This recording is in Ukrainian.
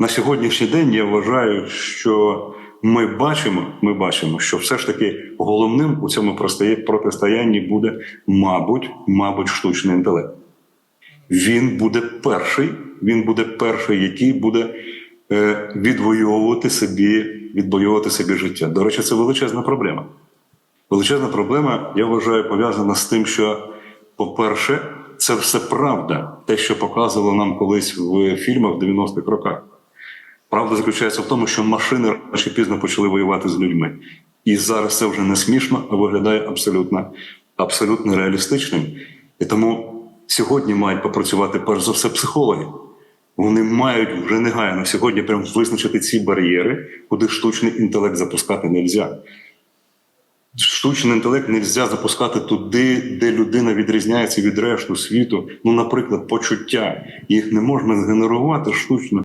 на сьогоднішній день я вважаю, що ми бачимо, ми бачимо, що все ж таки головним у цьому протистоянні буде, мабуть, мабуть, штучний інтелект. Він буде перший, він буде перший, який буде е, відвоювати собі, відвоювати собі життя. До речі, це величезна проблема. Величезна проблема, я вважаю, пов'язана з тим, що, по-перше, це все правда, те, що показували нам колись в фільмах в 90-х роках. Правда заключається в тому, що машини рано пізно почали воювати з людьми. І зараз це вже не смішно, а виглядає абсолютно, абсолютно реалістичним. І тому сьогодні мають попрацювати перш за все психологи. Вони мають вже негайно сьогодні прям визначити ці бар'єри, куди штучний інтелект запускати не можна. Штучний інтелект не можна запускати туди, де людина відрізняється від решту світу. Ну, наприклад, почуття. Їх не можна згенерувати штучно.